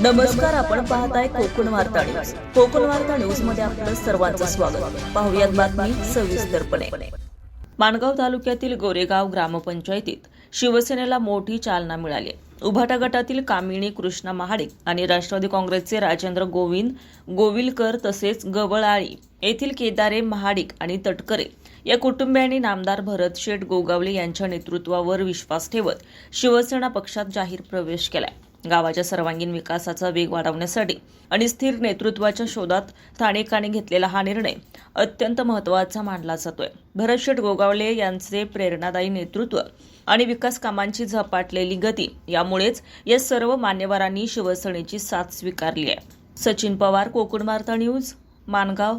नमस्कार आपण पाहताय कोकण वार्ता न्यूज. कोकण वार्ता न्यूजमध्ये आपलं सर्वांचं स्वागत. पाहुयात बातमी सविस्तरपणे माणगाव तालुक्यातील गोरेगाव ग्रामपंचायतीत शिवसेनेला मोठी चालना मिळाली उभाटा गटातील कामिणी कृष्णा महाडिक आणि राष्ट्रवादी काँग्रेसचे राजेंद्र गोविंद गोविलकर तसेच गवळाळी येथील केदारे महाडिक आणि तटकरे या कुटुंबियांनी नामदार भरत शेठ गोगावले यांच्या नेतृत्वावर विश्वास ठेवत शिवसेना पक्षात जाहीर प्रवेश केलाय. गावाच्या सर्वांगीण विकासाचा वेग वाढवण्यासाठी आणि स्थिर नेतृत्वाच्या शोधात स्थानिकांनी घेतलेला हा निर्णय अत्यंत महत्त्वाचा मानला जातोय. भरतशेठ गोगावले यांचे प्रेरणादायी नेतृत्व आणि विकास कामांची झपाटलेली गती यामुळेच या सर्व मान्यवरांनी शिवसेनेची साथ स्वीकारली आहे. सचिन पवार कोकण वार्ता न्यूज मानगाव.